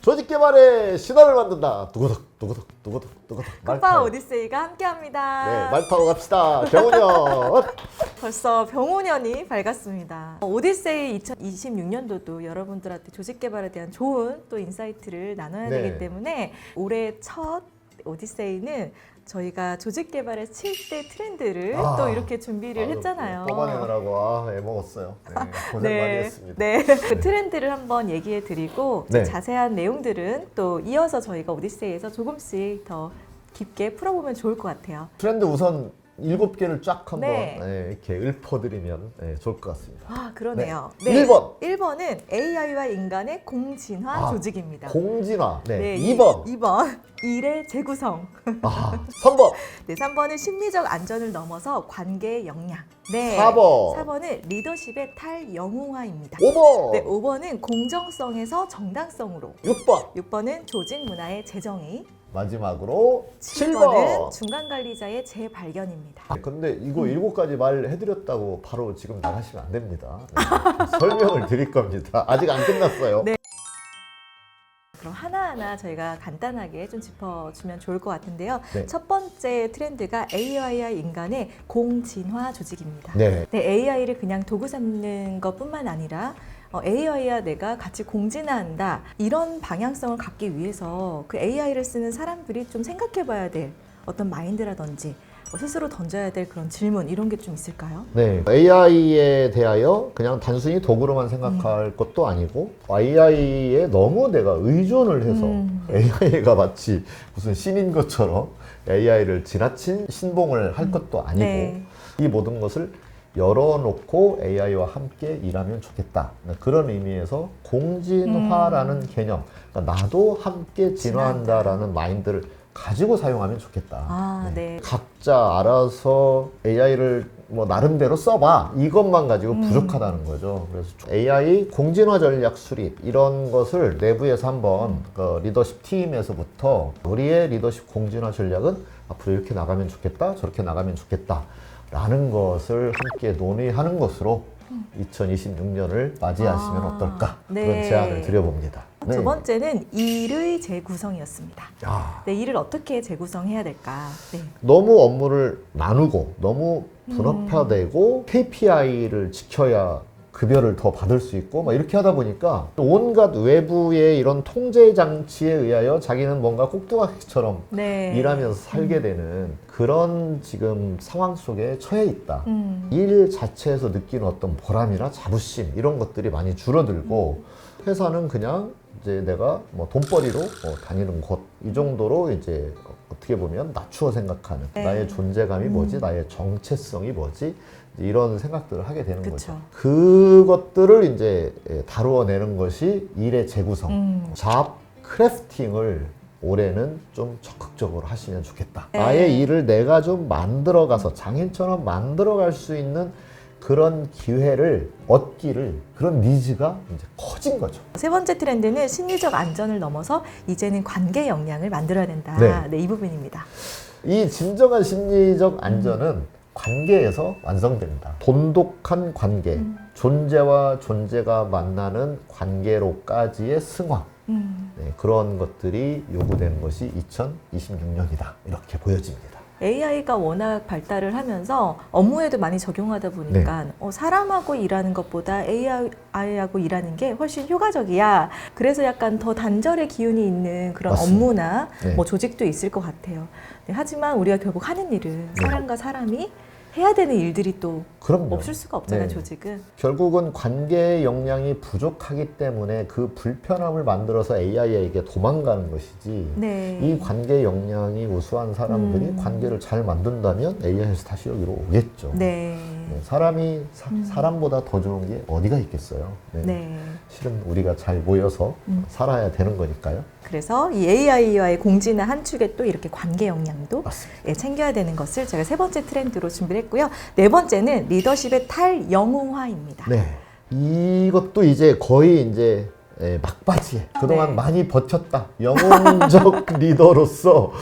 조직 개발의 신화를 만든다. 두고덕 두고덕 두고덕 두고덕. 쿠파 오디세이가 함께합니다. 네, 말 타고 갑시다. 병훈형. 벌써 병오년이 밝았습니다. 오디세이 2026년도도 여러분들한테 조직 개발에 대한 좋은 또 인사이트를 나눠야 네. 되기 때문에 올해 첫 오디세이는 저희가 조직 개발의 7대 트렌드를 아, 또 이렇게 준비를 아유, 했잖아요. 뽑아내느라고 아, 애 먹었어요. 네, 고생 많이 했습니다. 네. 그 트렌드를 한번 얘기해 드리고 네. 자세한 내용들은 또 이어서 저희가 오디세이에서 조금씩 더 깊게 풀어보면 좋을 것 같아요. 트렌드 우선 일곱 개를 쫙 한번 네. 네, 이렇게 읊어드리면 네, 좋을 것 같습니다. 아, 그러네요. 네. 1번. 1번은 AI와 인간의 공진화 아, 조직입니다. 공진화. 네. 네, 2번. 2번. 일의 재구성. 아, 3번. 네, 3번은 심리적 안전을 넘어서 관계의 역량. 네. 4번. 4번은 리더십의 탈영웅화입니다. 5번. 네, 5번은 공정성에서 정당성으로. 6번. 6번은 조직 문화의 재정의. 마지막으로 7번은 7번. 중간 관리자의 재발견입니다. 아, 근데 이거 일곱 가지 말 해드렸다고 바로 지금 나가시면 안 됩니다. 네, 설명을 드릴 겁니다. 아직 안 끝났어요. 네. 그럼 하나하나 저희가 간단하게 좀 짚어주면 좋을 것 같은데요. 네. 첫 번째 트렌드가 AI와 인간의 공진화 조직입니다. 네. 네, AI를 그냥 도구 삼는 것뿐만 아니라 어, AI와 내가 같이 공진화한다 이런 방향성을 갖기 위해서 그 AI를 쓰는 사람들이 좀 생각해봐야 될 어떤 마인드라든지 뭐 스스로 던져야 될 그런 질문 이런 게 좀 있을까요? 네, AI에 대하여 그냥 단순히 도구로만 음. 생각할 것도 아니고 AI에 너무 내가 의존을 해서 음. AI가 마치 무슨 신인 것처럼 AI를 지나친 신봉을 할 것도 아니고 네. 이 모든 것을 열어놓고 AI와 함께 일하면 좋겠다. 그런 의미에서 공진화라는 개념, 그러니까 나도 함께 진화한다라는 마인드를 가지고 사용하면 좋겠다. 아, 네. 각자 알아서 AI를 뭐 나름대로 써봐 이것만 가지고 음. 부족하다는 거죠. 그래서 AI 공진화 전략 수립 이런 것을 내부에서 한번 그 리더십 팀에서부터 우리의 리더십 공진화 전략은 앞으로 이렇게 나가면 좋겠다, 저렇게 나가면 좋겠다 라는 것을 함께 논의하는 것으로 2026년을 맞이하시면 아, 어떨까 네. 그런 제안을 드려봅니다. 네. 두 번째는 일의 재구성이었습니다. 야, 네, 일을 어떻게 재구성해야 될까? 네. 너무 업무를 나누고 너무 분업화되고 KPI를 지켜야 급여를 더 받을 수 있고 막 이렇게 하다 보니까 온갖 외부의 이런 통제 장치에 의하여 자기는 뭔가 꼭두각시처럼 네. 일하면서 살게 되는 그런 지금 상황 속에 처해 있다. 음. 일 자체에서 느끼는 어떤 보람이나 자부심 이런 것들이 많이 줄어들고 회사는 그냥 이제 내가 뭐 돈벌이로 뭐 다니는 곳 이 정도로 이제 어떻게 보면 낮추어 생각하는 네. 나의 존재감이 뭐지 음. 나의 정체성이 뭐지 이런 생각들을 하게 되는 그쵸. 거죠. 그것들을 이제 예, 다루어내는 것이 일의 재구성, 음. 잡 크래프팅을 올해는 좀 적극적으로 하시면 좋겠다. 네. 나의 일을 내가 좀 만들어가서 장인처럼 만들어갈 수 있는 그런 기회를 얻기를 그런 니즈가 이제 커진 거죠. 세 번째 트렌드는 심리적 안전을 넘어서 이제는 관계 역량을 만들어야 된다. 네. 네, 이 부분입니다. 이 진정한 심리적 안전은 관계에서 완성된다. 돈독한 관계, 존재와 존재가 만나는 관계로까지의 승화. 음. 네, 그런 것들이 요구되는 것이 2026년이다. 이렇게 보여집니다. AI가 워낙 발달을 하면서 업무에도 많이 적용하다 보니까 네. 어, 사람하고 일하는 것보다 AI하고 일하는 게 훨씬 효과적이야. 그래서 약간 더 단절의 기운이 있는 그런 맞습니다. 업무나 네. 뭐 조직도 있을 것 같아요. 네, 하지만 우리가 결국 하는 일은 네. 사람과 사람이 해야 되는 일들이 또 그럼요. 없을 수가 없잖아요, 네. 조직은. 결국은 관계의 역량이 부족하기 때문에 그 불편함을 만들어서 AI에게 도망가는 것이지 네. 이 관계 역량이 우수한 사람들이 음. 관계를 잘 만든다면 AI에서 다시 여기로 오겠죠. 네. 네, 사람이 사, 람보다더 좋은 게 어디가 있겠어요. 네. 네. 실은 우리가 잘 모여서 음. 살아야 되는 거니까요. 그래서 이 AI와의 공진화 한 축에 또 이렇게 관계 역량도. 예, 챙겨야 되는 것을 제가 세 번째 트렌드로 준비를 했고요. 네 번째는 리더십의 탈영웅화입니다. 네. 이것도 이제 거의 이제 예, 막바지에 그동안 네. 많이 버텼다. 영웅적 리더로서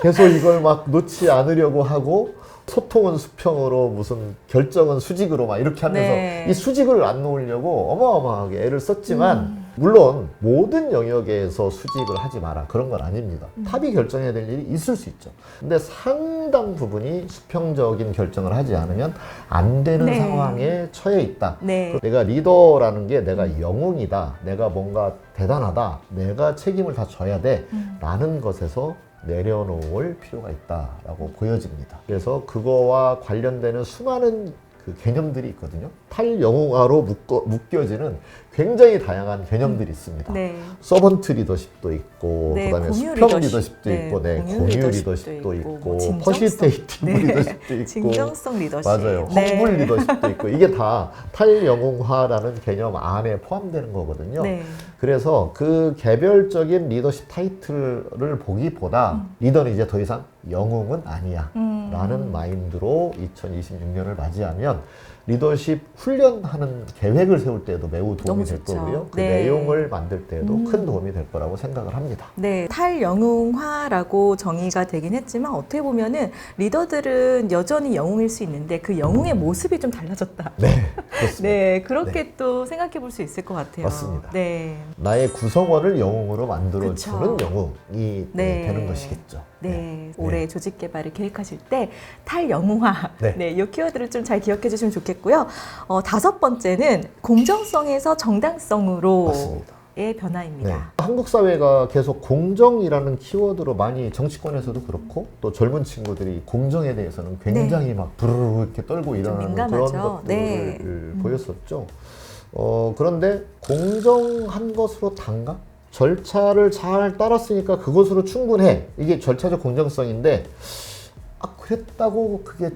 계속 이걸 막 놓지 않으려고 하고 소통은 수평으로 무슨 결정은 수직으로 막 이렇게 하면서 네. 이 수직을 안 놓으려고 어마어마하게 애를 썼지만 음. 물론 모든 영역에서 수직을 하지 마라 그런 건 아닙니다. 음. 탑이 결정해야 될 일이 있을 수 있죠. 근데 상당 부분이 수평적인 결정을 하지 않으면 안 되는 네. 상황에 처해 있다. 네. 내가 리더라는 게 내가 영웅이다. 내가 뭔가 대단하다. 내가 책임을 다 져야 돼. 음. 라는 것에서 내려놓을 필요가 있다라고 보여집니다. 그래서 그거와 관련되는 수많은 그 개념들이 있거든요. 탈영웅화로 묶어, 묶여지는 굉장히 다양한 개념들이 있습니다. 네. 서번트 리더십도 있고 네, 그다음에 수평 리더십. 리더십도 네, 있고 네, 공유 공유 리더십도 있고, 있고, 뭐 진정성. 퍼시테이티브 네. 리더십도 있고 진정성 리더십. 맞아요. 네. 헝블 리더십도 있고 이게 다 탈영웅화라는 개념 안에 포함되는 거거든요. 네. 그래서 그 개별적인 리더십 타이틀을 보기보다 리더는 이제 더 이상 영웅은 아니야. 음. 라는 마인드로 2026년을 맞이하면 리더십 훈련하는 계획을 세울 때에도 매우 도움이 너무 될 좋죠. 거고요. 그 네. 내용을 만들 때에도 음. 큰 도움이 될 거라고 생각을 합니다. 네, 탈영웅화라고 정의가 되긴 했지만 어떻게 보면은 리더들은 여전히 영웅일 수 있는데 그 영웅의 모습이 좀 달라졌다. 네, 그렇습니다. 네, 그렇게 또 생각해 볼 수 있을 것 같아요. 맞습니다. 네. 나의 구성원을 영웅으로 만들어주는. 영웅이 네. 되는 것이겠죠. 네, 올해 조직 개발을 계획하실 때 탈영웅화, 네. 네, 이 키워드를 좀 잘 기억해 주시면 좋겠고요. 어, 다섯 번째는 공정성에서 정당성으로의 맞습니다. 네. 변화입니다. 한국 사회가 계속 공정이라는 키워드로 많이 정치권에서도 그렇고 또 젊은 친구들이 공정에 대해서는 굉장히 막 부르르 이렇게 떨고 일어나는 그런 네. 민감하죠. 것들을 네. 보였었죠. 어, 그런데 공정한 것으로 단가? 절차를 잘 따랐으니까 그것으로 충분해. 이게 절차적 공정성인데 아 그랬다고 그게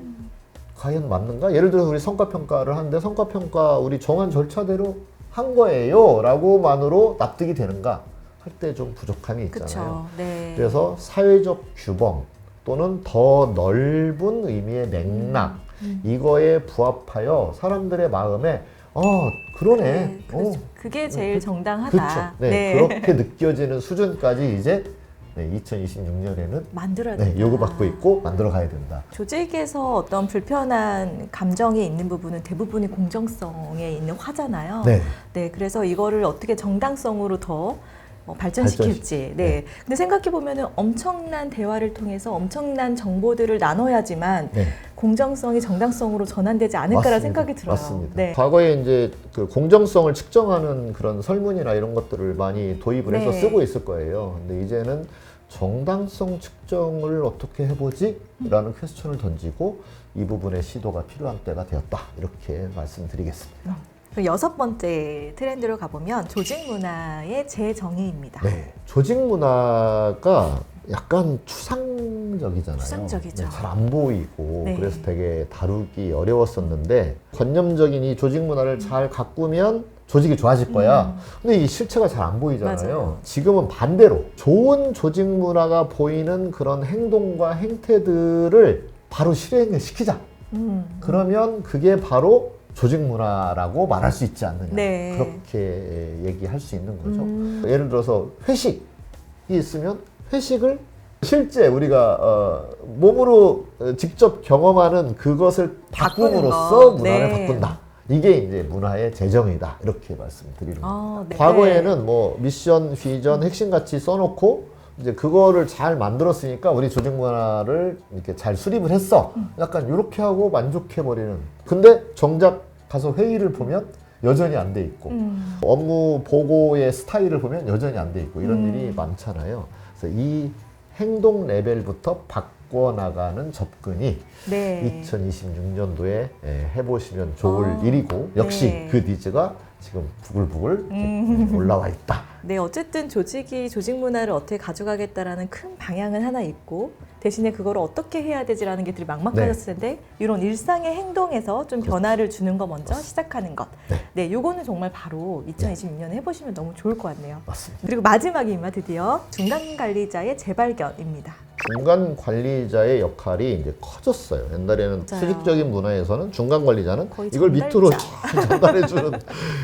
과연 맞는가? 예를 들어서 우리 성과평가를 하는데 성과평가 우리 정한 절차대로 한 거예요 라고만으로 납득이 되는가? 할 때 좀 부족함이 있잖아요. 네. 그래서 사회적 규범 또는 더 넓은 의미의 맥락 음. 이거에 부합하여 사람들의 마음에 어 그러네. 네, 그렇죠. 어, 그게 제일 그- 정당하다. 그렇죠. 네, 그렇게 느껴지는 수준까지 이제 네, 2026년에는 만들어야 된다. 네, 요구받고 있고 만들어 가야 된다. 조직에서 어떤 불편한 감정이 있는 부분은 대부분이 공정성에 있는 화잖아요. 네. 네, 그래서 이거를 어떻게 정당성으로 더 어, 발전시킬지. 발전시- 네. 근데 생각해 보면은 엄청난 대화를 통해서 엄청난 정보들을 나눠야지만 네. 공정성이 정당성으로 전환되지 않을까라는 맞습니다. 생각이 들어요. 맞습니다. 네. 과거에 이제 그 공정성을 측정하는 그런 설문이나 이런 것들을 많이 도입을 해서 네. 쓰고 있을 거예요. 근데 이제는 정당성 측정을 어떻게 해보지? 라는 퀘스천을 던지고 이 부분의 시도가 필요한 때가 되었다. 이렇게 말씀드리겠습니다. 그 여섯 번째 트렌드로 가보면 조직 문화의 재정의입니다. 네. 조직 문화가 약간 추상적이잖아요. 추상적이죠. 잘안 보이고 네. 그래서 되게 다루기 어려웠었는데 관념적인 이 조직 문화를 잘 가꾸면 조직이 좋아질 거야. 음. 근데 이 실체가 잘 안 보이잖아요. 맞아요. 지금은 반대로 좋은 조직 문화가 보이는 그런 행동과 행태들을 바로 실행을 시키자. 음. 그러면 그게 바로 조직 문화라고 말할 수 있지 않느냐. 네. 그렇게 얘기할 수 있는 거죠. 음. 예를 들어서 회식이 있으면 회식을 실제 우리가 어, 몸으로 어, 직접 경험하는 그것을 바꿈으로써 거. 문화를 네. 바꾼다. 이게 이제 문화의 재정이다. 이렇게 말씀드리는 겁니다. 아, 네. 과거에는 뭐 미션, 비전, 핵심 같이 써놓고 이제 그거를 잘 만들었으니까 우리 조직 문화를 이렇게 잘 수립을 했어. 약간 이렇게 하고 만족해 버리는. 근데 정작 가서 회의를 보면 여전히 안 돼 있고 음. 업무 보고의 스타일을 보면 여전히 안 돼 있고 이런 음. 일이 많잖아요. 그래서 이 행동 레벨부터 바꿔나가는 접근이 네. 2026년도에 해보시면 좋을 어, 일이고 역시 네. 그 니즈가 지금 부글부글 음. 올라와 있다. 네, 어쨌든 조직이 조직 문화를 어떻게 가져가겠다라는 큰 방향은 하나 있고 대신에 그걸 어떻게 해야 되지라는 게 되게 막막해졌을 텐데 이런 일상의 행동에서 좀 변화를 주는 거 먼저 시작하는 것. 네. 네, 요거는 정말 바로 2026년에 해보시면 너무 좋을 것 같네요. 맞습니다. 그리고 마지막입니다. 드디어 중간 관리자의 재발견입니다. 중간 관리자의 역할이 이제 커졌어요. 옛날에는 맞아요. 수직적인 문화에서는 중간 관리자는 이걸 밑으로 전달자. 잘 전달해주는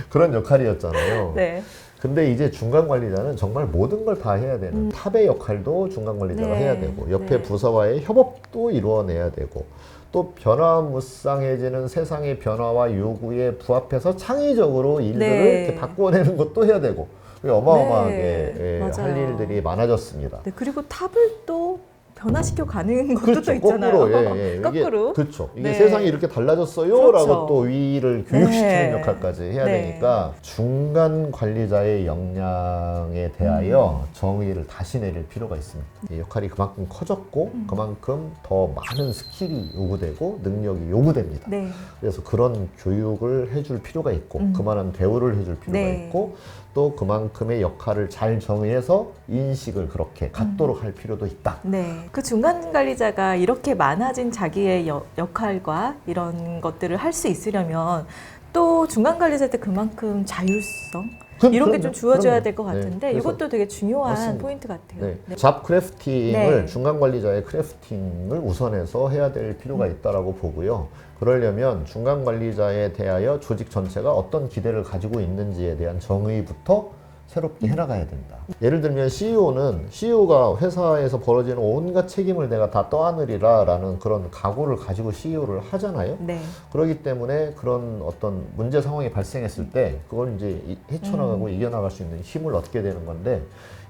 그런 역할이었잖아요. 네. 근데 이제 중간 관리자는 정말 모든 걸 다 해야 되는 음. 탑의 역할도 중간 관리자가 네. 해야 되고 옆에 네. 부서와의 협업도 이루어내야 되고 또 변화무쌍해지는 세상의 변화와 요구에 부합해서 창의적으로 일들을 네. 이렇게 바꿔내는 것도 해야 되고 어마어마하게 네, 예, 할. 일들이 많아졌습니다. 네, 그리고 탑을 또 변화시켜 가는 것도 또 있잖아요. 거꾸로, 예, 예. 이게, 거꾸로. 그렇죠. 이게 네. 세상이 이렇게 달라졌어요. 그렇죠. 라고 또 위를 교육시키는 네. 역할까지 해야 네. 되니까 중간 관리자의 역량에 대하여 음. 정의를 다시 내릴 필요가 있습니다. 이 역할이 그만큼 커졌고 음. 그만큼 더 많은 스킬이 요구되고 능력이 요구됩니다. 네. 그래서 그런 교육을 해줄 필요가 있고 음. 그만한 대우를 해줄 필요가 네. 있고 또 그만큼의 역할을 잘 정의해서 인식을 그렇게 갖도록 할 필요도 있다. 네. 그 중간 관리자가 이렇게 많아진 자기의 여- 역할과 이런 것들을 할 수 있으려면 또 중간 관리자한테 그만큼 자율성 그럼- 이런 게 좀. 주어져야 그럼요. 될것 네, 같은데 그래서 이것도 되게 중요한 맞습니다. 포인트 같아요. 네. 네. 잡 크래프팅을 네. 중간 관리자의 크래프팅을 우선해서 해야 될 필요가 음. 있다라고 보고요. 그러려면 중간 관리자에 대하여 조직 전체가 어떤 기대를 가지고 있는지에 대한 정의부터 새롭게 해나가야 된다. 예를 들면 CEO는 CEO가 회사에서 벌어지는 온갖 책임을 내가 다 떠안으리라 라는 그런 각오를 가지고 CEO를 하잖아요. 네. 그렇기 때문에 그런 어떤 문제 상황이 발생했을 때 그걸 이제 이- 헤쳐나가고 음. 이겨나갈 수 있는 힘을 얻게 되는 건데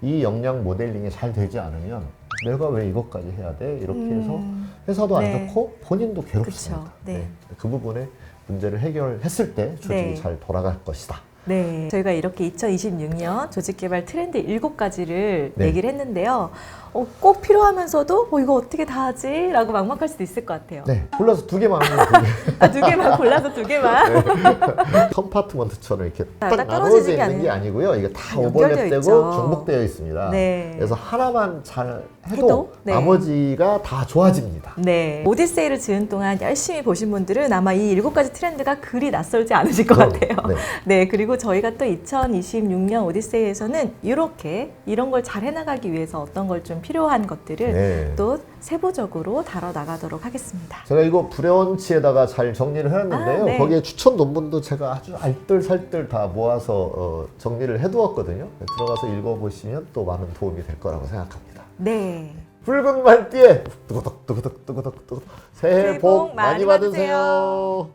이 역량 모델링이 잘 되지 않으면 내가 왜 이것까지 해야 돼? 이렇게 해서 음, 회사도 안 네. 좋고 본인도 괴롭습니다. 그쵸. 네. 그 부분에 문제를 해결했을 때 조직이 네. 잘 돌아갈 것이다. 네. 저희가 이렇게 2026년 조직개발 트렌드 7가지를 네. 얘기를 했는데요. 어, 꼭 필요하면서도 어, 이거 어떻게 다 하지? 라고 막막할 수도 있을 것 같아요. 네, 골라서 두 개만 하면 두 개. 아, 두 개만 골라서 두 개만. 컴파트먼트처럼 이렇게 아, 딱딱 나눠져 있는 게 아니에요. 아니 고요. 이게 다 오버랩되고 있죠. 중복되어 있습니다. 네. 그래서 하나만 잘 해도, 해도? 네. 나머지가 다 좋아집니다. 네. 오디세이를 지은 동안 열심히 보신 분들은 아마 이 일곱 가지 트렌드가 그리 낯설지 않으실 것 그럼, 같아요. 네. 네. 그리고 저희가 또 2026년 오디세이에서는 이렇게 이런 걸 잘 해나가기 위해서 어떤 걸 좀 필요한 것들을 네. 또 세부적으로 다뤄 나가도록 하겠습니다. 제가 이거 브레온치에다가 잘 정리를 해놨는데요. 아, 네. 거기에 추천 논문도 제가 아주 알뜰살뜰 다 모아서 어, 정리를 해두었거든요. 들어가서 읽어보시면 또 많은 도움이 될 거라고 생각합니다. 네. 붉은 말띠에 두구덕 두구덕 두구덕 두구덕 새해 복복 많이 많이 받으세요.